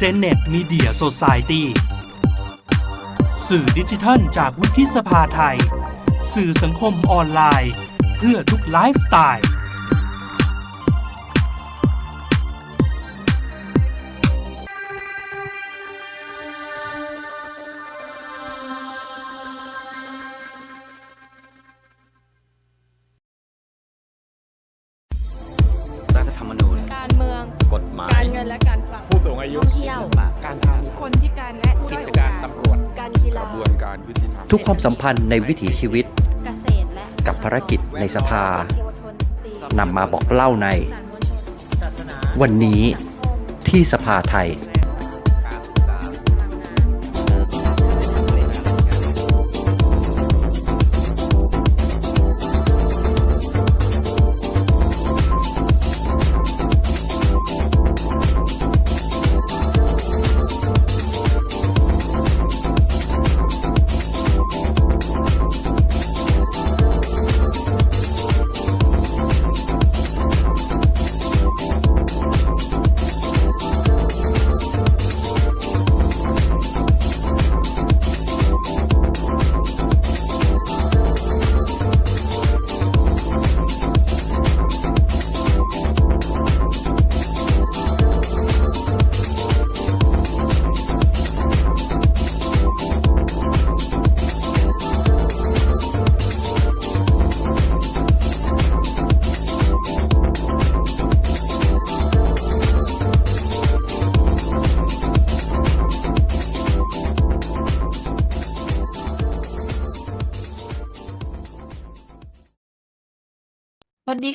เซนเน็ตมีเดียโซซายตีสื่อดิจิทัลจากวุฒิสภาไทย สื่อสังคมออนไลน์ เพื่อทุกไลฟ์สไตล์ ทุกความสัมพันธ์ในวิถีชีวิตเกษตรและกับภารกิจในสภาเยาวชนสตรีนำมาบอกเล่าในสารมวลชนศาสนาวันนี้สังคมที่สภาไทย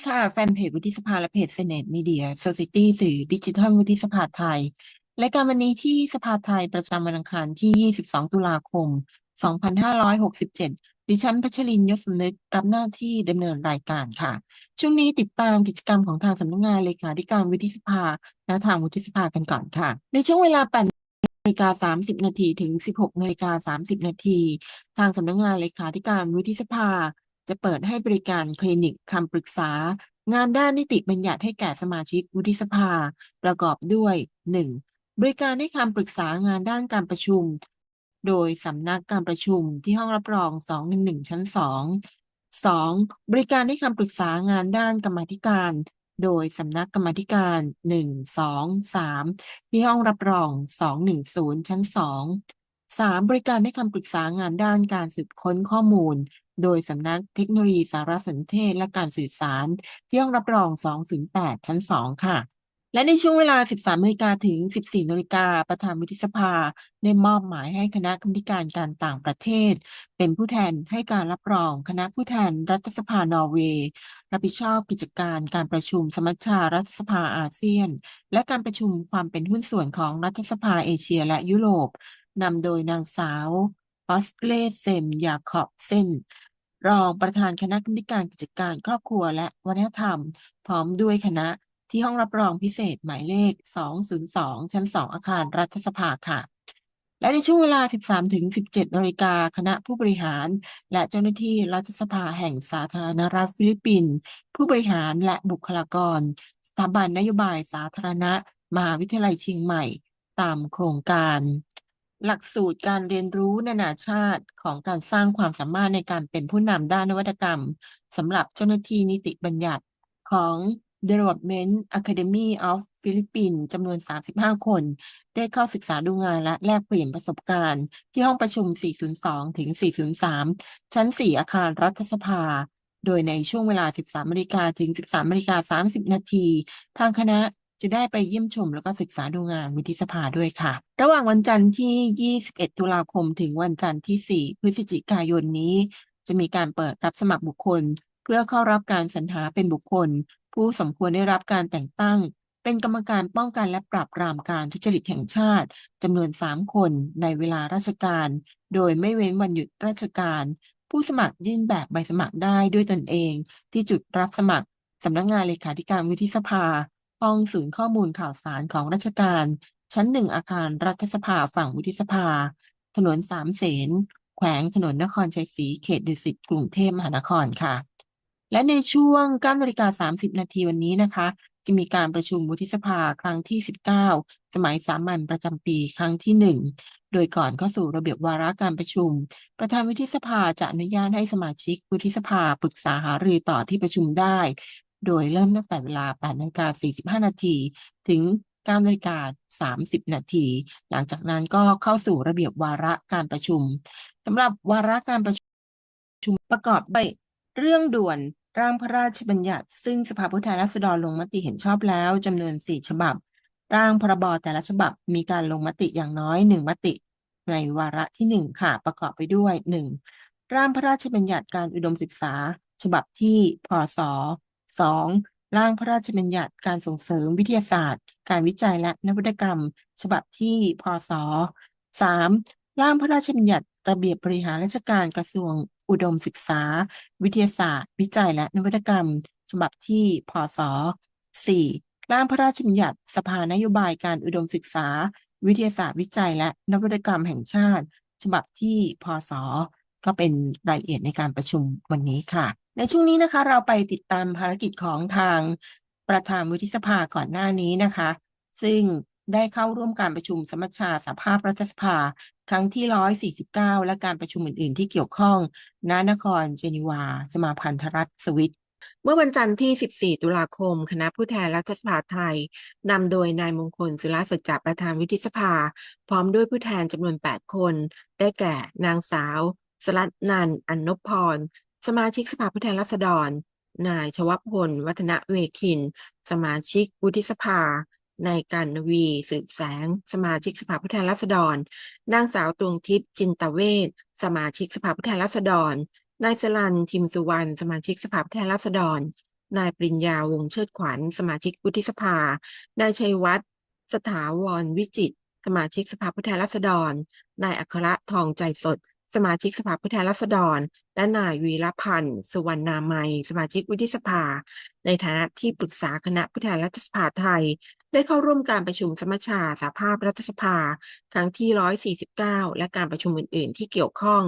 ค่ะ แฟนเพจวุฒิสภาและเพจเซเนตมีเดียโซซิตี้สื่อดิจิทัลวุฒิสภาไทยรายการวันนี้ที่สภาไทยประจำวันอังคารที่ 22 ตุลาคม 2567 ดิฉันพัชรินยศสำนึกรับหน้าที่ดำเนินรายการค่ะ ช่วงนี้ติดตามกิจกรรมของทางสำนักงานเลขาธิการวุฒิสภา และทางวุฒิสภากันก่อนค่ะ ในช่วงเวลา8นาฬิกา30 นาทีถึง 16นาฬิกา30 นาที ทางสำนักงานเลขาธิการวุฒิสภา จะเปิดให้บริการคลินิกคำปรึกษา งานด้านนิติบัญญัติให้แก่สมาชิกวุฒิสภา ประกอบด้วย 1. บริการให้คำปรึกษางานด้านการประชุม โดยสำนักการประชุมที่ห้องรับรอง 211 ชั้น 2 2. บริการให้คำปรึกษางานด้านกรรมธิการ โดยสำนักกรรมธิการ 1 2 3 ที่ห้องรับรอง 210 ชั้น 2 3. บริการให้คำปรึกษางานด้านการสืบค้นข้อมูล โดยสำนักเทคโนโลยีสารสนเทศและการสื่อสาร ที่ห้องรับรอง 208 ชั้น 2 ค่ะ และในช่วงเวลา 13นาฬิกาถึง 14นาฬิกาประธานวุฒิสภา ได้มอบหมายให้คณะกรรมการการต่างประเทศ เป็นผู้แทนให้การรับรอง คณะผู้แทนรัฐสภานอร์เวย์รับผิดชอบกิจการการประชุมสมัชชารัฐสภาอาเซียน และการประชุมความเป็นหุ้นส่วนของรัฐสภาเอเชียและยุโรปนำโดยนางสาว ออสเลเซมยาคอบเซนรองประธานคณะกรรมการกิจการครอบครัวและวัฒนธรรม พร้อมด้วยคณะที่ห้องรับรองพิเศษหมายเลข 202 ชั้น 2 อาคารรัฐสภาค่ะ และในช่วงเวลา 13ถึง17 นาฬิกาคณะผู้บริหาร และเจ้าหน้าที่รัฐสภาแห่งสาธารณรัฐฟิลิปปินส์ผู้บริหารและบุคลากร สถาบันนโยบายสาธารณะ มหาวิทยาลัยเชียงใหม่ ตามโครงการ หลักสูตรการเรียนรู้นานาชาติของการสร้างความสามารถในการเป็นผู้นำด้านนวัตกรรมสำหรับเจ้าหน้าที่นิติบัญญัติของ Development Academy of Philippines จำนวน 35 คน ได้เข้าศึกษาดูงานและแลกเปลี่ยนประสบการณ์ ที่ห้องประชุม 402 ถึง 403 ชั้น 4 อาคารรัฐสภา โดยในช่วงเวลา 13นาฬิกาถึง 13นาฬิกา30 นาที ทางคณะ จะได้ไปเยี่ยมชมแล้วก็ศึกษาดูงานวิทยสภาด้วยค่ะ ระหว่างวันจันทร์ที่ 21 ตุลาคมถึงวันจันทร์ที่ 4 พฤศจิกายนนี้ จะมีการเปิดรับสมัครบุคคล เพื่อเข้ารับการสรรหาเป็นบุคคล ผู้สมควรได้รับการแต่งตั้ง เป็นกรรมการป้องกันและปราบปรามการทุจริตแห่งชาติจำนวน 3 คนในเวลาราชการ โดยไม่เว้นวันหยุดราชการ ผู้สมัครยื่นแบบใบสมัครได้ด้วยตนเอง ที่จุดรับสมัครสำนักงานเลขาธิการวุฒิสภา ห้องศูนย์ข้อมูลข่าวสารของราชการ ชั้นหนึ่งอาคารรัฐสภาฝั่งวุฒิสภา ถนนสามเสน แขวงถนนนครชัยศรีเขตดุสิตกรุงเทพมหานครค่ะ และในช่วง9นาฬิกา30 นาทีวันนี้นะคะ จะมีการประชุมวุฒิสภาครั้งที่ 19 สมัยสามัญประจำปีครั้งที่ 1โดยก่อนเข้าสู่ระเบียบวาระการประชุม ประธานวุฒิสภาจะอนุญาตให้สมาชิกวุฒิสภาปรึกษาหารือต่อที่ประชุมได้ โดยเริ่มตั้งแต่เวลา8นาฬิกา45 นาที ถึง 9นาฬิกา30 นาที หลังจากนั้นก็เข้าสู่ระเบียบวาระการประชุมสำหรับวาระการประชุมประกอบด้วยเรื่องด่วนร่างพระราชบัญญัติ ซึ่งสภาผู้แทนราษฎรลงมติเห็นชอบแล้วจำนวน 4 ฉบับ ร่างพรบแต่ละฉบับมีการลงมติอย่างน้อย 1 มติ ในวาระที่ 1 ค่ะ ประกอบไปด้วย 1. ร่างพระราชบัญญัติการอุดมศึกษา ฉบับที่พศ 2. ร่างพระราชบัญญัติการส่งเสริมวิทยาศาสตร์ การวิจัยและนวัตกรรม ฉบับที่พศ 3. ร่างพระราชบัญญัติระเบียบบริหารราชการกระทรวงอุดมศึกษา วิทยาศาสตร์ วิจัยและนวัตกรรม ฉบับที่พศ 4. ร่างพระราชบัญญัติสภานโยบายการอุดมศึกษา วิทยาศาสตร์วิจัยและนวัตกรรมแห่งชาติ ฉบับที่พศ ก็เป็นรายละเอียดในการประชุมวันนี้ค่ะ ในช่วงนี้นะคะ เราไปติดตามภารกิจของทางประธานวุฒิสภาก่อนหน้านี้นะคะ ซึ่งได้เข้าร่วมการประชุมสมัชชาสภาพรัฐสภา ครั้งที่ 149 และการประชุมอื่น ๆ ที่เกี่ยวข้องณนครเจนีวา สมาพันธรัฐสวิต เมื่อวันจันทร์ที่ 14 ตุลาคม คณะผู้แทนรัฐสภาไทย นำโดยนายมงคลศิลาสัจจประธานวุฒิสภา พร้อมด้วยผู้แทนจำนวน 8 คน ได้แก่นางสาวสรัตนันอันนพพร สมาชิกสภาผู้แทนราษฎร นายชวพล วัฒนเวคิน สมาชิกวุฒิสภานายกันวี สืบแสง สมาชิกสภาผู้แทนราษฎร นางสาวตวงทิพย์จินตเวชสมาชิกสภาผู้แทนราษฎร นายสลันทิมสุวรรณสมาชิกสภาผู้แทนราษฎร นายปริญญาวงเชิดขวัญ สมาชิกวุฒิสภา นายชัยวัฒน์สถาวรวิจิต สมาชิกสภาผู้แทนราษฎร นายอัครทองใจสด สมาชิกสภาผู้แทนราษฎร และนายวีรพันธ์สุวรรณามัย สมาชิกวุฒิสภา ในฐานะที่ปรึกษาคณะผู้แทนรัฐสภาไทย ได้เข้าร่วมการประชุมสมัชชาสหภาพรัฐสภา ครั้งที่ 149 และการประชุมอื่น ๆ ที่เกี่ยวข้อง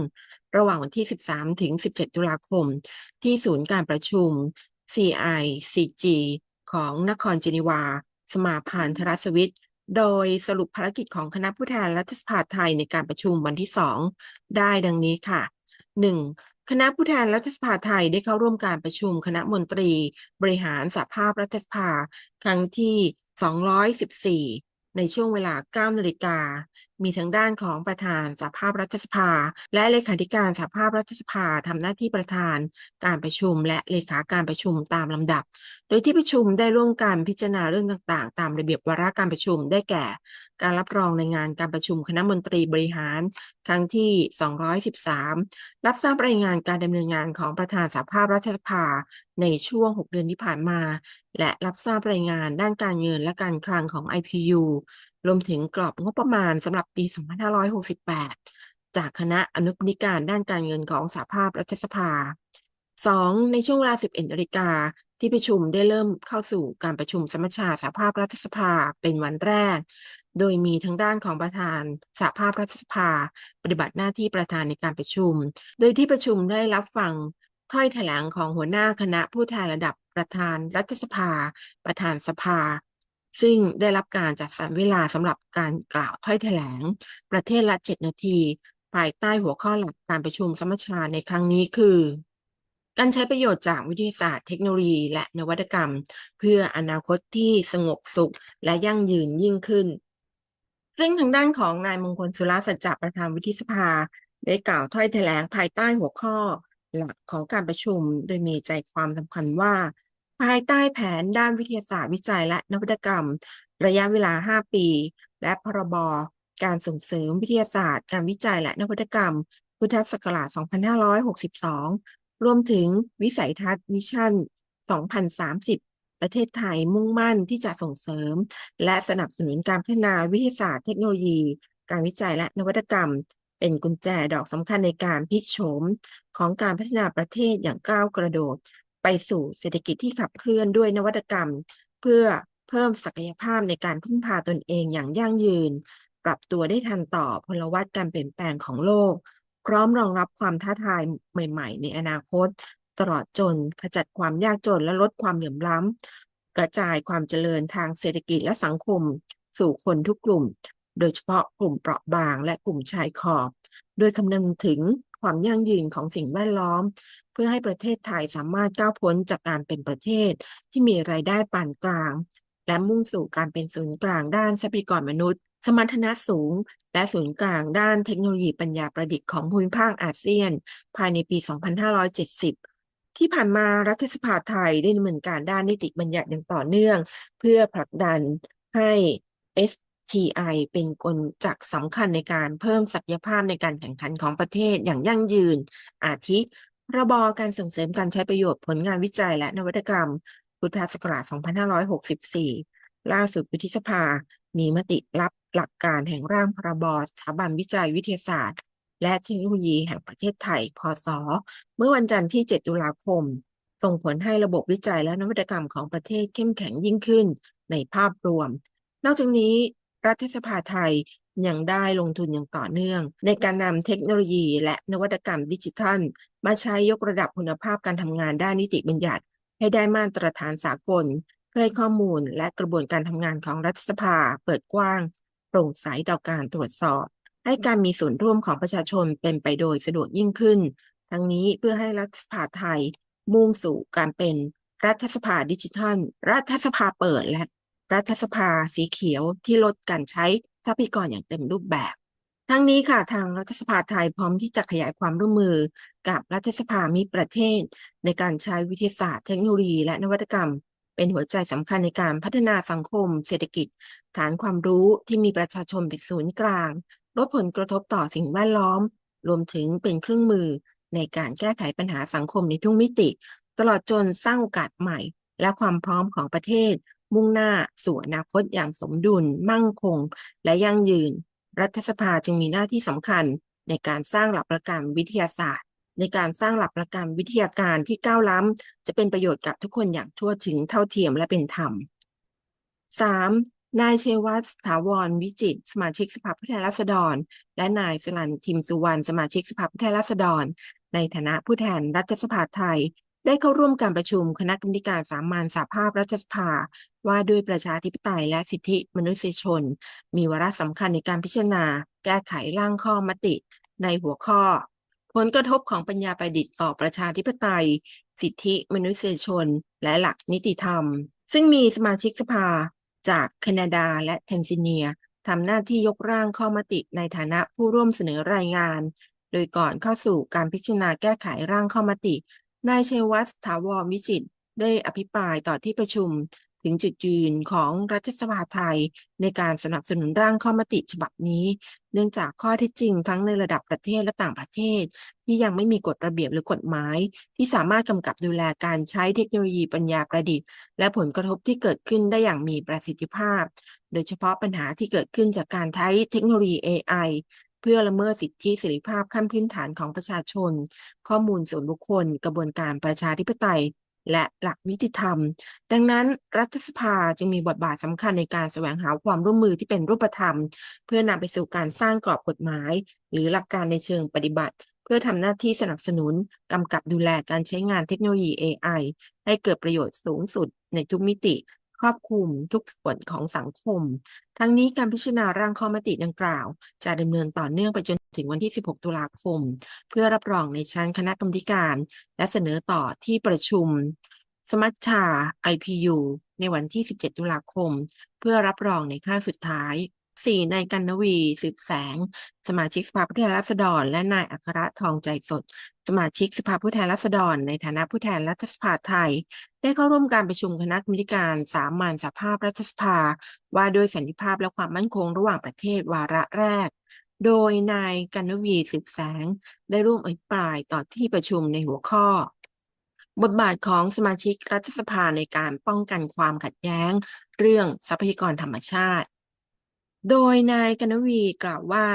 ระหว่างวันที่ 13 ถึง 17 ตุลาคม ที่ศูนย์การประชุม CICG ของนครเจนีวา สมาพันธรัสวิต โดยสรุปภารกิจของคณะผู้แทนรัฐสภาไทยในการประชุมวันที่ 2 ได้ดังนี้ค่ะ 1. คณะผู้แทนรัฐสภาไทยได้เข้าร่วมการประชุมคณะมนตรี บริหารสภาพรัฐสภา ครั้งที่ 214 ในช่วงเวลา 9นาฬิกามีทั้งด้านของประธานสภาพรัฐสภา และเลขาธิการสภาพรัฐสภาทำหน้าที่ประธานการประชุม และเลขาการประชุมตามลำดับ โดยที่ประชุมได้ร่วมกันพิจารณาเรื่องต่างๆ ตามระเบียบวาระการประชุมได้แก่ การรับรองในงานการประชุมคณะมนตรีบริหาร ครั้งที่ 213 รับทราบรายงานการดำเนินงานของประธานสภาพรัฐสภาในช่วง 6 เดือนที่ผ่านมา และรับทราบรายงานด้านการเงินและการคลังของ IPU รวมถึงกรอบงบประมาณสำหรับปี 2568 จากคณะอนุกรรมการด้านการเงินของสหภาพรัฐสภา 2. ในช่วงเวลา 11นาฬิกาที่ประชุมได้เริ่มเข้าสู่การประชุมสมัชชาสหภาพรัฐสภาเป็นวันแรก โดยมีทั้งด้านของประธานสหภาพรัฐสภา ปฏิบัติหน้าที่ประธานในการประชุม โดยที่ประชุมได้รับฟังถ้อยแถลงของหัวหน้าคณะผู้แทนระดับประธานรัฐสภา ประธานสภา ซึ่งได้รับการจัดสรรเวลาสำหรับการกล่าวถ้อยแถลง ประเทศละ 7 นาที ภายใต้หัวข้อหลักการประชุมสมัชชาในครั้งนี้คือ การใช้ประโยชน์จากวิทยาศาสตร์เทคโนโลยี และนวัตกรรม เพื่ออนาคตที่สงบสุขและยั่งยืนยิ่งขึ้น ซึ่งทางด้านของนายมงคลสุรสัจจประธานวุฒิสภา ได้กล่าวถ้อยแถลงภายใต้หัวข้อหลักของการประชุม โดยมีใจความสำคัญว่า ภายใต้แผนด้านวิทยาศาสตร์วิจัยและนวัตกรรม ระยะเวลา 5 ปี และพรบการส่งเสริมวิทยาศาสตร์ การวิจัยและนวัตกรรม พุทธศักราช 2562 รวมถึงวิสัยทัศน์วิชั่น 2030 ประเทศไทยมุ่งมั่นที่จะส่งเสริม และสนับสนุนการพัฒนาวิทยาศาสตร์เทคโนโลยี การวิจัยและนวัตกรรม เป็นกุญแจดอกสำคัญในการพลิกโฉมของการพัฒนาประเทศอย่างก้าวกระโดด ไปสู่เศรษฐกิจที่ขับเคลื่อนด้วยนวัตกรรม เพื่อเพิ่มศักยภาพในการพึ่งพาตนเองอย่างยั่งยืน ปรับตัวได้ทันต่อพลวัตการเปลี่ยนแปลงของโลก พร้อมรองรับความท้าทายใหม่ ๆ ในอนาคต ตลอดจนขจัดความยากจนและลดความเหลื่อมล้ำ กระจายความเจริญทางเศรษฐกิจและสังคม สู่คนทุกกลุ่ม โดยเฉพาะกลุ่มเปราะบางและกลุ่มชายขอบ โดยคำนึงถึงความยั่งยืนของสิ่งแวดล้อม เพื่อให้ประเทศไทยสามารถก้าวพ้นจากการเป็นประเทศที่มีรายได้ปานกลาง และมุ่งสู่การเป็นศูนย์กลางด้านทรัพยากรมนุษย์ สมรรถนะสูง และศูนย์กลางด้านเทคโนโลยีปัญญาประดิษฐ์ของภูมิภาคอาเซียน ภายในปี 2570ที่ผ่านมารัฐสภาไทยได้ดำเนินการด้านนิติบัญญัติอย่างต่อเนื่อง เพื่อผลักดันให้ STI เป็นกลจักสำคัญในการเพิ่มศักยภาพในการแข่งขันของประเทศอย่างยั่งยืน อาทิ พรบการส่งเสริมการใช้ประโยชน์ผลงานวิจัยและนวัตกรรม พุทธศักราช 2564 ล่าสุดวุฒิสภา มีมติรับหลักการแห่งร่างพรบสถาบันวิจัยวิทยาศาสตร์ และเทคโนโลยีแห่งประเทศไทย พศ เมื่อวันจันทร์ที่ 7 ตุลาคม ส่งผลให้ระบบวิจัยและนวัตกรรมของประเทศเข้มแข็งยิ่งขึ้นในภาพรวม นอกจากนี้ รัฐสภาไทยยังได้ลงทุนอย่างต่อเนื่อง ในการนำเทคโนโลยีและนวัตกรรมดิจิทัล มาใช้ยกระดับคุณภาพการทำงานด้านนิติบัญญัติ ให้ได้มาตรฐานสากล เพื่อให้ข้อมูลและกระบวนการทำงานของรัฐสภา เปิดกว้าง โปร่งใสต่อการตรวจสอบ ให้การมีส่วนร่วมของประชาชนเป็นไปโดยสะดวกยิ่งขึ้น ทั้งนี้เพื่อให้รัฐสภาไทย มุ่งสู่การเป็นรัฐสภาดิจิทัล รัฐสภาเปิดและรัฐสภาสีเขียวที่ลดการใช้ทรัพยากรอย่างเต็มรูปแบบ ทั้งนี้ค่ะทางรัฐสภาไทยพร้อมที่จะขยายความร่วมมือกับรัฐสภามิตรประเทศ ในการใช้วิทยาศาสตร์เทคโนโลยี และนวัตกรรม เป็นหัวใจสำคัญในการพัฒนาสังคม เศรษฐกิจ ฐานความรู้ที่มีประชาชนเป็นศูนย์กลาง ลดผลกระทบต่อสิ่งแวดล้อม รวมถึงเป็นเครื่องมือในการแก้ไขปัญหาสังคมในทุกมิติ ตลอดจนสร้างโอกาสใหม่ และความพร้อมของประเทศ มุ่งหน้าสู่อนาคตอย่างสมดุล มั่งคง และยั่งยืน รัฐสภาจึงมีหน้าที่สำคัญในการสร้างหลักประกันวิทยาศาสตร์ ในการสร้างหลักประกันวิทยาการที่ก้าวล้ำ จะเป็นประโยชน์กับทุกคนอย่างทั่วถึงเท่าเทียมและเป็นธรรม 3. นายเชวัตถาวรวิจิตรสมาชิกสภาผู้แทนราษฎร และนายสลันทิมสุวรรณสมาชิกสภาผู้แทนราษฎร ในฐานะผู้แทนรัฐสภาไทย ได้เข้าร่วมการประชุมคณะกรรมการสามัญสหภาพรัฐสภา ว่าด้วยประชาธิปไตยและสิทธิมนุษยชน มีวาระสำคัญในการพิจารณา แก้ไขร่างข้อมติ ในหัวข้อ ผลกระทบของปัญญาประดิษฐ์ต่อประชาธิปไตย สิทธิมนุษยชน และหลักนิติธรรม ซึ่งมีสมาชิกสภาจากแคนาดาและแทนซิเนียทำหน้าที่ยกร่างข้อมติในฐานะผู้ร่วมเสนอรายงาน โดยก่อนเข้าสู่การพิจารณาแก้ไขร่างข้อมตินายชัยวัฒน์ถาวรวิจิตได้อภิปรายต่อที่ประชุม ถึงจุดยืนของรัฐสภาไทย ในการสนับสนุนร่างข้อมติฉบับนี้ เนื่องจากข้อเท็จจริงทั้งในระดับประเทศและต่างประเทศ ที่ยังไม่มีกฎระเบียบหรือกฎหมาย ที่สามารถกำกับดูแลการใช้เทคโนโลยีปัญญาประดิษฐ์ และผลกระทบที่เกิดขึ้นได้อย่างมีประสิทธิภาพ โดยเฉพาะปัญหาที่เกิดขึ้นจากการใช้เทคโนโลยี AI เพื่อละเมิดสิทธิเสรีภาพขั้นพื้นฐานของประชาชน ข้อมูลส่วนบุคคล กระบวนการประชาธิปไตย และหลักนิติธรรม ดังนั้นรัฐสภาจึงมีบทบาทสำคัญในการแสวงหาความร่วมมือที่เป็นรูปธรรม เพื่อนำไปสู่การสร้างกรอบกฎหมาย หรือหลักการในเชิงปฏิบัติ เพื่อทำหน้าที่สนับสนุนกำกับดูแลการใช้งานเทคโนโลยี AI ให้เกิดประโยชน์สูงสุดในทุกมิติ ครอบคลุมทุกส่วนของสังคม ทั้งนี้การพิจารณาร่างข้อมติดังกล่าว จะดำเนินต่อเนื่องไปจนถึงวันที่ 16 ตุลาคม เพื่อรับรองในชั้นคณะกรรมการ และเสนอต่อที่ประชุม สมัชชา IPU ในวันที่ 17 ตุลาคม เพื่อรับรองในขั้นสุดท้าย 4. นายกันนวี สืบแสง สมาชิกสภาผู้แทนราษฎร และนายอัครทองใจสด สมาชิกสภาผู้แทนราษฎร ในฐานะผู้แทนรัฐสภาไทย ได้เข้าร่วมการประชุมคณะกรรมการสามัญสภาพรัฐสภา ว่าด้วยสันติภาพและความมั่นคงระหว่างประเทศวาระแรก โดยนายกันนวีสืบแสง ได้ร่วมอภิปรายต่อที่ประชุมในหัวข้อ บทบาทของสมาชิกรัฐสภาในการป้องกันความขัดแย้ง เรื่องทรัพยากรธรรมชาติ โดยนายกนวีกล่าวว่า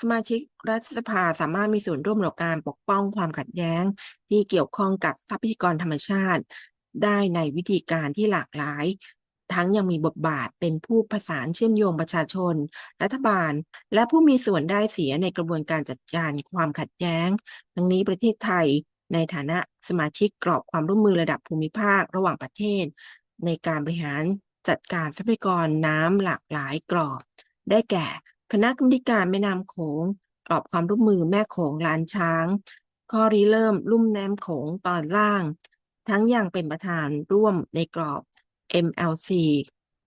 สมาชิกรัฐสภาสามารถมีส่วนร่วมในการปกป้องความขัดแย้ง ที่เกี่ยวข้องกับทรัพยากรธรรมชาติ ได้ในวิธีการที่หลากหลาย ทั้งยังมีบทบาทเป็นผู้ประสานเชื่อมโยงประชาชน รัฐบาล และผู้มีส่วนได้เสียในกระบวนการจัดการความขัดแย้ง ทั้งนี้ประเทศไทย ในฐานะสมาชิกกรอบความร่วมมือระดับภูมิภาคระหว่างประเทศ ในการบริหารจัดการทรัพยากรน้ำหลากหลายกรอบ ได้แก่ คณะกรรมการแม่น้ำโขงกรอบความร่วมมือแม่โขงลานช้าง ข้อริเริ่มลุ่มน้ำโขงตอนล่าง ทั้งยังเป็นประธานร่วมในกรอบ MLC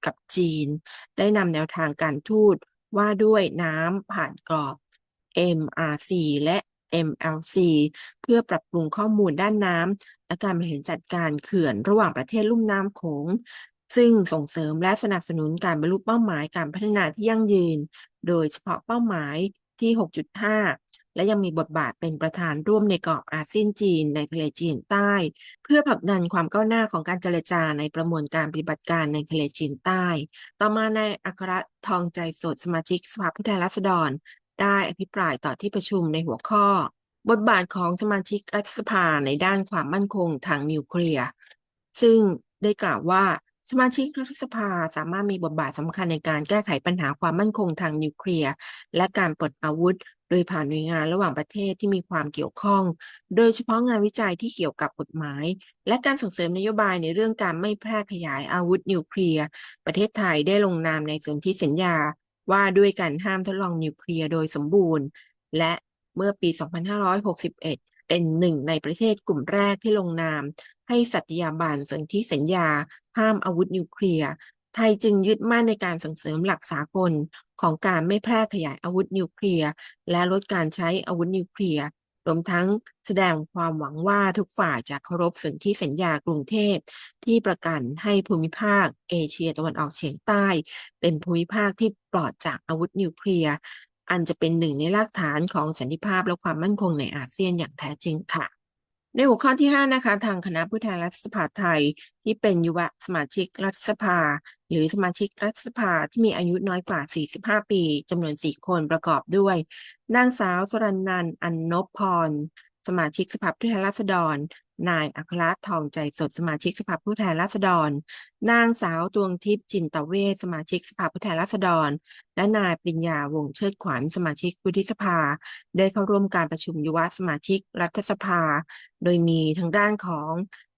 กับจีน ได้นำแนวทางการทูตว่าด้วยน้ำผ่านกรอบ MRC และ MLC เพื่อปรับปรุงข้อมูลด้านน้ำและการบริหารจัดการเขื่อนระหว่างประเทศลุ่มน้ำโขง ซึ่งส่งเสริมและสนับสนุนการบรรลุเป้าหมายการพัฒนาที่ยั่งยืน โดยเฉพาะเป้าหมายที่ 6.5 และยังมีบทบาทเป็นประธานร่วมในกรอบอาเซียนจีนในทะเลจีนใต้ เพื่อผลักดันความก้าวหน้าของการเจรจาในประมวลการปฏิบัติการในทะเลจีนใต้ ต่อมาในายอัครทองใจสดสมาชิกสภาผู้แทนราษฎร ได้อภิปรายต่อที่ประชุมในหัวข้อ บทบาทของสมาชิกรัฐสภาในด้านความมั่นคงทางนิวเคลียร์ซึ่งได้กล่าวว่าสมาชิกรัฐสภาสามารถมีบทบาทสำคัญในการแก้ไขปัญหาความมั่นคงทางนิวเคลียร์ และการปลดอาวุธ โดยผ่านหน่วยงานระหว่างประเทศที่มีความเกี่ยวข้อง โดยเฉพาะงานวิจัยที่เกี่ยวกับกฎหมาย และการส่งเสริมนโยบายในเรื่องการไม่แพร่ขยายอาวุธนิวเคลียร์ ประเทศไทยได้ลงนามในสนธิสัญญา ว่าด้วยการห้ามทดลองนิวเคลียร์โดยสมบูรณ์ และเมื่อปี 2561 เป็นหนึ่งในประเทศกลุ่มแรกที่ลงนาม ให้สัตยาบันสนธิสัญญา ห้ามอาวุธนิวเคลียร์ ไทยจึงยึดมั่นในการส่งเสริมหลักสากลของการไม่แพร่ขยายอาวุธนิวเคลียร์และลดการใช้อาวุธนิวเคลียร์รวมทั้งแสดงความหวังว่าทุกฝ่ายจะเคารพสนธิสัญญากรุงเทพ ที่ประกันให้ภูมิภาค เอเชียตะวันออกเฉียงใต้ เป็นภูมิภาคที่ปลอดจากอาวุธนิวเคลียร์อันจะเป็นหนึ่งในรากฐานของสันติภาพและความมั่นคงในอาเซียนอย่างแท้จริงค่ะ ในหัวข้อที่ 5 นะคะ ทางคณะผู้แทนรัฐสภาไทย ที่เป็นยุวสมาชิกรัฐสภา หรือสมาชิกรัฐสภาที่มีอายุน้อยกว่า 45 ปีจำนวน 4 คนประกอบด้วย นางสาวสรันนันอันนพพร สมาชิกสภาผู้แทนราษฎร นายอัครทองใจสดสมาชิกสภาผู้แทนราษฎร นางสาวตวงทิพย์จินตเวชสมาชิกสภาผู้แทนราษฎร และนายปริญญาวงเชิดขวัญสมาชิกวุฒิสภา ได้เข้าร่วมการประชุมยุวสมาชิกรัฐสภา โดยมีทางด้านของ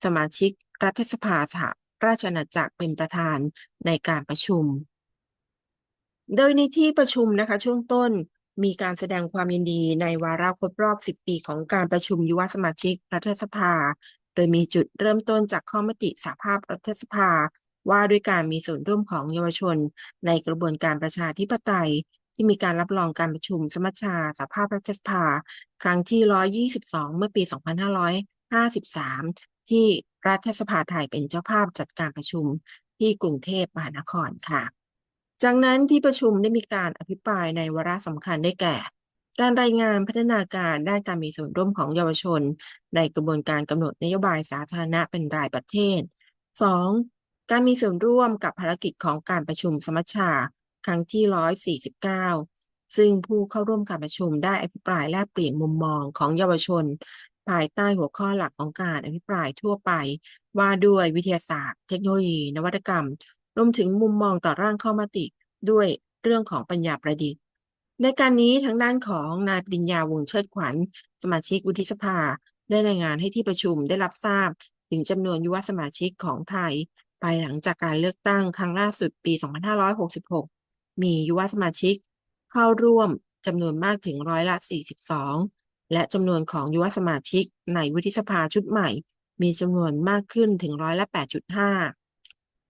สมาชิกรัฐสภาสหราชอาณาจักรเป็นประธานในการประชุม โดยในที่ประชุมนะคะช่วงต้น มีการแสดงความยินดีในวาระครบรอบ 10 ปีของการประชุมยุวสมาชิกรัฐสภา โดยมีจุดเริ่มต้นจากข้อมติสหภาพรัฐสภา ว่าด้วยการมีส่วนร่วมของเยาวชน ในกระบวนการประชาธิปไตย ที่มีการรับรองการประชุมสมัชชาสหภาพรัฐสภา ครั้งที่ 122 เมื่อปี 2553 ที่รัฐสภาไทยเป็นเจ้าภาพจัดการประชุมที่กรุงเทพมหานครค่ะ จากนั้นที่ประชุมได้มีการอภิปรายในวาระสำคัญได้แก่ การรายงานพัฒนาการด้านการมีส่วนร่วมของเยาวชน ในกระบวนการกำหนดนโยบายสาธารณะเป็นรายประเทศ 2. การมีส่วนร่วมกับภารกิจของการประชุมสมัชชา ครั้งที่ 149 ซึ่งผู้เข้าร่วมการประชุมได้อภิปรายแลกเปลี่ยนมุมมองของเยาวชน ภายใต้หัวข้อหลักของการอภิปรายทั่วไป ว่าด้วยวิทยาศาสตร์ เทคโนโลยี นวัตกรรม รวมถึงมุมมองต่อร่างข้อมติ ด้วยเรื่องของปัญญาประดิษฐ์ ในการนี้ทางด้านของนายปริญญาวงเชิดขวัญ สมาชิกวุฒิสภา ได้รายงานให้ที่ประชุมได้รับทราบ ถึงจำนวนยุวสมาชิกของไทยภายหลังจากการเลือกตั้งครั้งล่าสุดปี 2566 มียุวสมาชิก เข้าร่วมจำนวนมากถึงร้อยละ 42 และจำนวนของยุวสมาชิกในวุฒิสภาชุดใหม่ มีจำนวนมากขึ้นถึงร้อยละ 8.5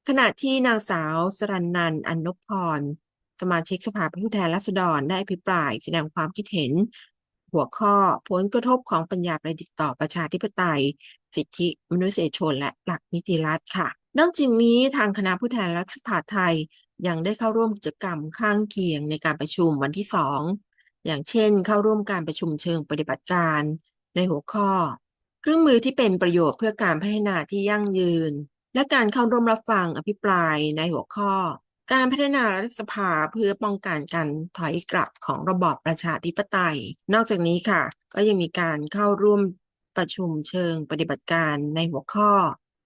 ขณะที่นางสาวสรันนันท์อันนพพร สมาชิกสภาผู้แทนราษฎรได้อภิปรายแสดงความคิดเห็น หัวข้อผลกระทบของปัญญาประดิษฐ์ต่อประชาธิปไตย สิทธิมนุษยชนและหลักนิติรัฐค่ะ นอกจากนี้ทางคณะผู้แทนรัฐสภาไทยยังได้เข้าร่วมกิจกรรมข้างเคียงในการประชุมวันที่2อย่างเช่น เข้าร่วมการประชุมเชิงปฏิบัติการ ในหัวข้อ เครื่องมือที่เป็นประโยชน์เพื่อการพัฒนาที่ยั่งยืน และการเข้าร่วมรับฟังอภิปรายในหัวข้อ การพัฒนารัฐสภาเพื่อป้องกันการถอยกลับของระบอบประชาธิปไตย นอกจากนี้ค่ะ ก็ยังมีการเข้าร่วมประชุมเชิงปฏิบัติการในหัวข้อ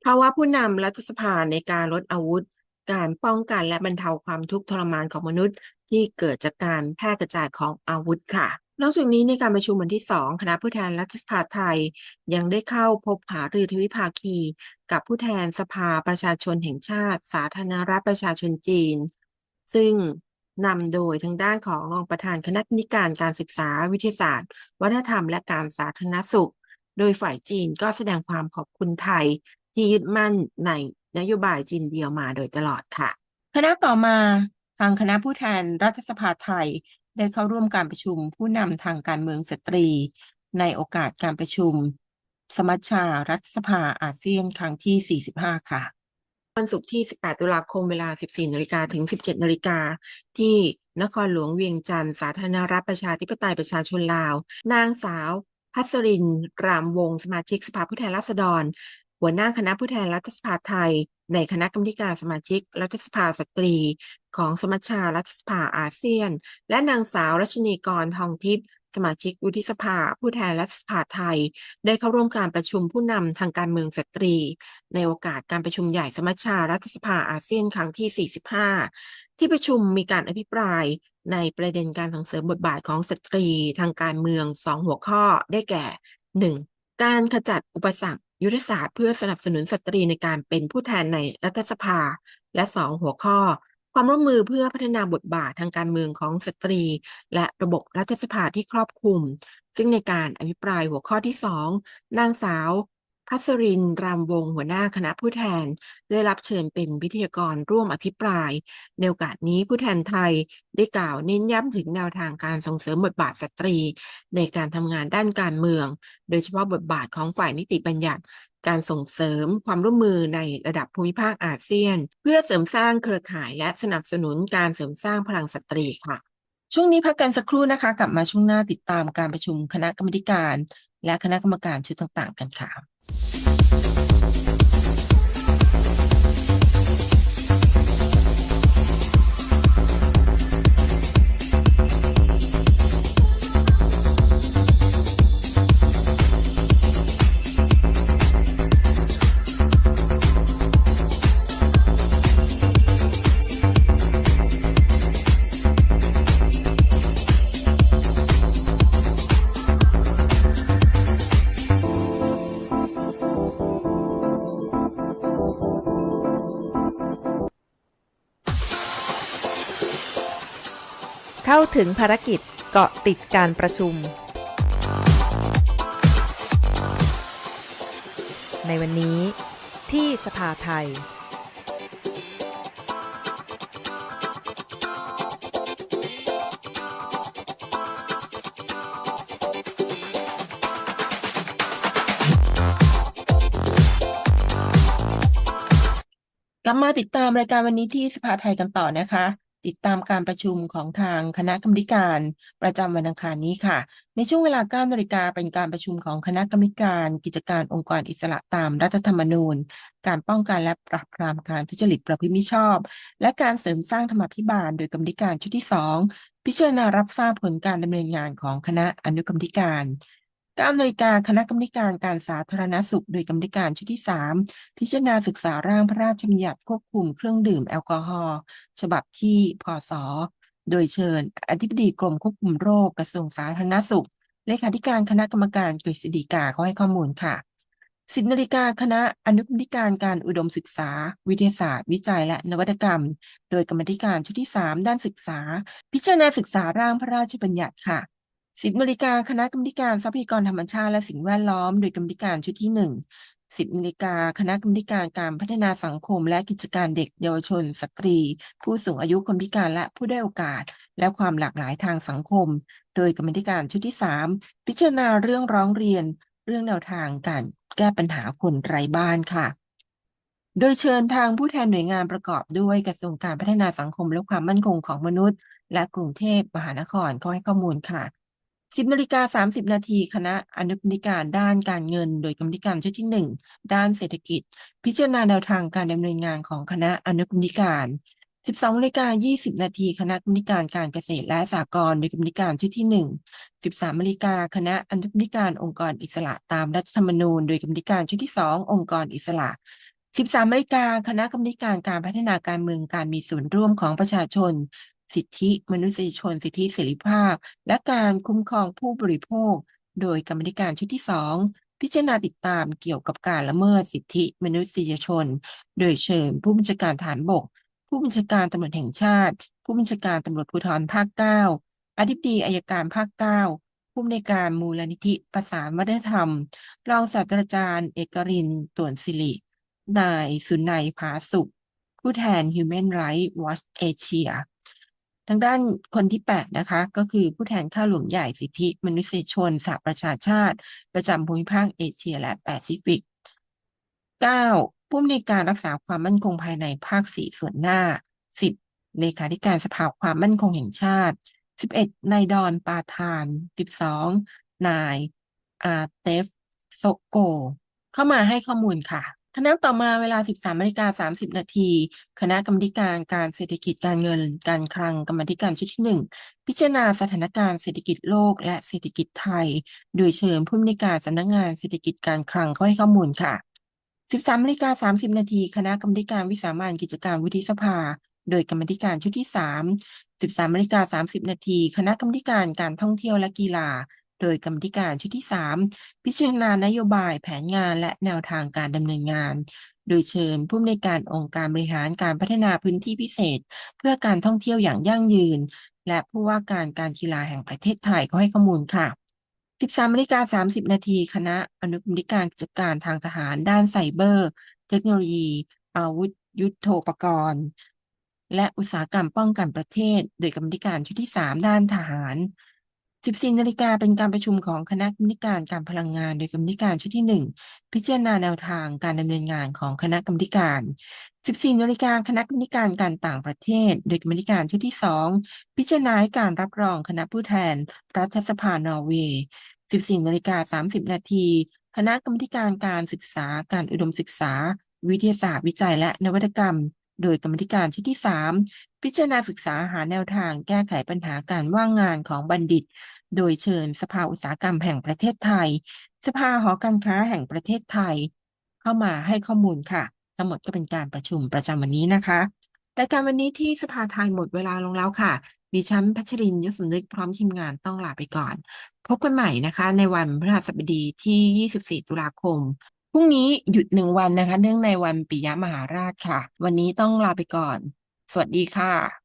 ภาวะผู้นำรัฐสภาในการลดอาวุธ การป้องกันและบรรเทาความทุกข์ทรมานของมนุษย์ ที่เกิดจากการแพร่กระจายของอาวุธค่ะ นอกจากนี้ในการประชุมวันที่สองคณะผู้แทนรัฐสภาไทย ยังได้เข้าพบหารือทวิภาคี กับผู้แทนสภาประชาชนแห่งชาติ สาธารณรัฐประชาชนจีน ซึ่งนำโดยทางด้านของรองประธานคณะกรรมการการศึกษาวิทยาศาสตร์ วัฒนธรรมและการสาธารณสุข โดยฝ่ายจีนก็แสดงความขอบคุณไทย ที่ยึดมั่นในนโยบายจีนเดียวมาโดยตลอดค่ะ คณะต่อมาทางคณะผู้แทนรัฐสภาไทย ได้เข้าร่วมการประชุมผู้นำทางการเมืองสตรี ในโอกาสการประชุม สมัชชารัฐสภาอาเซียนครั้งที่ 45 ค่ะ วันศุกร์ที่ 18 ตุลาคมเวลา 14 นาฬิกาถึง 17 นาฬิกาที่นครหลวงเวียงจันทร์สาธารณรัฐประชาธิปไตยประชาชนลาว นางสาว พัสริน รามวงศสมาชิกสภาผู้แทนราษฎร หัวหน้าคณะผู้แทนรัฐสภาไทย ในคณะกรรมการสมาชิกรัฐสภาสตรี ของสมัชชารัฐสภาอาเซียน และนางสาวรัชนีกรทองทิพย์สมาชิกวุฒิสภาผู้แทนรัฐสภาไทย ได้เข้าร่วมการประชุมผู้นำทางการเมืองสตรี ในโอกาสการประชุมใหญ่สมัชชารัฐสภาอาเซียนครั้งที่ 45 ที่ประชุมมีการอภิปรายในประเด็นการส่งเสริมบทบาทของสตรีทางการเมือง 2 หัวข้อได้แก่ 1. การขจัดอุปสรรคยุทธศาสตร์เพื่อสนับสนุนสตรีในการเป็นผู้แทนในรัฐสภา และ 2 หัวข้อ ความร่วมมือเพื่อพัฒนาบทบาททางการเมืองของสตรี และระบบรัฐสภาที่ครอบคลุม ซึ่งในการอภิปรายหัวข้อที่ 2 นางสาวพัสรินรามวงหัวหน้าคณะผู้แทน ได้รับเชิญเป็นวิทยากรร่วมอภิปราย ในโอกาสนี้ผู้แทนไทยได้กล่าวเน้นย้ำถึงแนวทางการส่งเสริมบทบาทสตรี ในการทำงานด้านการเมือง โดยเฉพาะบทบาทของฝ่ายนิติบัญญัติ การส่งเสริมความร่วมมือในระดับภูมิภาคอาเซียน เพื่อเสริมสร้างเครือข่ายและสนับสนุนการเสริมสร้างพลังสตรีค่ะ ช่วงนี้พักกันสักครู่นะคะ กลับมาช่วงหน้าติดตามการประชุมคณะกรรมการ และคณะกรรมการชุดต่างๆ กันค่ะ ถึงภารกิจเกาะติดการประชุม ในวันนี้ที่สภาไทย กลับมาติดตามรายการวันนี้ที่สภาไทยกันต่อนะคะ ติดตามการประชุมของทางคณะกรรมการประจำวันอังคารนี้ค่ะ ในช่วงเวลา9นาฬิกาเป็นการประชุมของคณะกรรมการกิจการองค์กรอิสระตามรัฐธรรมนูญ การป้องกันและปราบปรามการทุจริตประพฤติมิชอบ และการเสริมสร้างธรรมาภิบาล โดยกรรมการชุดที่ 2 พิจารณารับทราบผลการดำเนินงานของคณะอนุกรรมการ 9นาฬิกาคณะกรรมการการสาธารณสุข โดยกรรมการชุดที่ 3 พิจารณาศึกษาร่างพระราชบัญญัติควบคุมเครื่องดื่มแอลกอฮอล์ฉบับที่พศโดยเชิญ อธิบดีกรมควบคุมโรคกระทรวงสาธารณสุข เลขาธิการคณะกรรมการกฤษฎีกาเขาให้ข้อมูลค่ะ10นาฬิกาคณะอนุกรรมการการอุดมศึกษา วิทยาศาสตร์ วิจัยและนวัตกรรม โดยกรรมธิการชุดที่ 3 ด้านศึกษา พิจารณาศึกษาร่างพระราชบัญญัติค่ะ 10นาฬิกาคณะกรรมการทรัพยากรธรรมชาติและสิ่งแวดล้อม โดยกรรมการชุดที่1 10นาฬิกาคณะกรรมการการพัฒนาสังคม และกิจการเด็กเยาวชน สตรี ผู้สูงอายุคนพิการและผู้ได้โอกาส และความหลากหลายทางสังคม โดยกรรมการชุดที่3พิจารณาเรื่องร้องเรียน เรื่องแนวทางการแก้ปัญหาคนไร้บ้านค่ะ โดยเชิญทางผู้แทนหน่วยงานประกอบด้วยกระทรวงการพัฒนาสังคมและความมั่นคงของมนุษย์ และกรุงเทพมหานครเขาให้ข้อมูลค่ะ 10นาฬิกา30นาทีคณะอนุกรรมการด้านการเงิน โดยกรรมธิการชุดที่1ด้านเศรษฐกิจ พิจารณาแนวทางการดำเนินงานของคณะอนุกรรมการ12นาฬิกา20นาทีคณะกรรมการการเกษตรและสหกรณ์โดยกรรมการชุดที่1 13นาฬิกาคณะอนุกรรมการองค์กรอิสระตามรัฐธรรมนูญ โดยกรรมการชุดที่2องค์กรอิสระ13นาฬิกาคณะกรรมการการพัฒนาการเมืองการมีส่วนร่วมของประชาชน สิทธิมนุษยชน สิทธิเสรีภาพ และการคุ้มครองผู้บริโภค โดยกรรมธิการชุดที่สองพิจารณาติดตามเกี่ยวกับการละเมิดสิทธิมนุษยชน โดยเชิญผู้บัญชาการฐานบก ผู้บัญชาการตำรวจแห่งชาติ ผู้บัญชาการตำรวจภูธรภาคเก้าอธิบดีอายการภาคเก้าผู้อำนวยการมูลนิธิประสานวัฒนธรรม รองศาสตราจารย์ เอกรินต่วนศิริ นายสุนัยผาสุข ผู้แทน Human Rights Watch Asia างด้านคนที่ 8 นะคะ ก็คือผู้แทนข้าหลวงใหญ่สิทธิมนุษยชนสหประชาชาติ ประจำภูมิภาคเอเชียและแปซิฟิก 9. ผู้อำนวยการรักษาความมั่นคงภายในภาค 4 ส่วนหน้า 10. เลขาธิการสภาความมั่นคงแห่งชาติ 11. นายดอนปาทาน 12. นายอาเตฟโซโก เข้ามาให้ข้อมูลค่ะ คณะต่อมาเวลา 13นาฬิกา30 นาที คณะกรรมการการเศรษฐกิจการเงิน การคลังกรรมธิการชุดที่ 1 พิจารณาสถานการณ์เศรษฐกิจโลกและเศรษฐกิจไทย โดยเชิญผู้อำนวยการสำนักงานเศรษฐกิจการคลังเข้าให้ข้อมูลค่ะ 13นาฬิกา30 นาทีคณะกรรมการวิสามัญกิจการวุฒิสภา โดยกรรมธิการชุดที่ 3 13นาฬิกา30 นาทีคณะกรรมการการท่องเที่ยวและกีฬา โดยกรรมธิการชุดที่ 3 พิจารณานโยบายแผนงานและแนวทางการดำเนินงาน โดยเชิญผู้อำนวยการองค์การบริหารการพัฒนาพื้นที่พิเศษ เพื่อการท่องเที่ยวอย่างยั่งยืน และผู้ว่าการการกีฬาแห่งประเทศไทยก็ให้ข้อมูลค่ะ13นาฬิกา30 นาทีคณะอนุกรรมธิการกิจการทางทหารด้านไซเบอร์ เทคโนโลยี อาวุธ ยุทโธปกรณ์ และอุตสาหกรรมป้องกันประเทศ โดยกรรมธิการชุดที่ 3 ด้านทหาร 14นาฬิกาเป็นการประชุมของคณะกรรมการการพลังงาน โดยกรรมการชุดที่ 1 พิจารณาแนวทางการดำเนินงานของคณะกรรมการ 14นาฬิกาคณะกรรมการการต่างประเทศ โดยกรรมการชุดที่ 2 พิจารณาการรับรองคณะผู้แทน รัฐสภานอร์เวย์ 14นาฬิกา30 นาทีคณะกรรมการการศึกษาการอุดมศึกษา วิทยาศาสตร์วิจัยและนวัตกรรม โดยกรรมการชุดที่3 พิจารณาศึกษาหาแนวทางแก้ไขปัญหาการว่างงานของบัณฑิต โดยเชิญสภาอุตสาหกรรมแห่งประเทศไทย สภาหอการค้าแห่งประเทศไทย เข้ามาให้ข้อมูลค่ะ ทั้งหมดก็เป็นการประชุมประจำวันนี้นะคะรายการวันนี้ที่สภาไทยหมดเวลาลงแล้วค่ะ ดิฉันพัชรินยศสำนึกพร้อมทีมงานต้องลาไปก่อน พบกันใหม่นะคะ ในวันพฤหัสบดีที่ 24 ตุลาคมพรุ่งนี้หยุดหนึ่งวันนะคะ เนื่องในวันปิยมหาราชค่ะ วันนี้ต้องลาไปก่อน สวัสดีค่ะ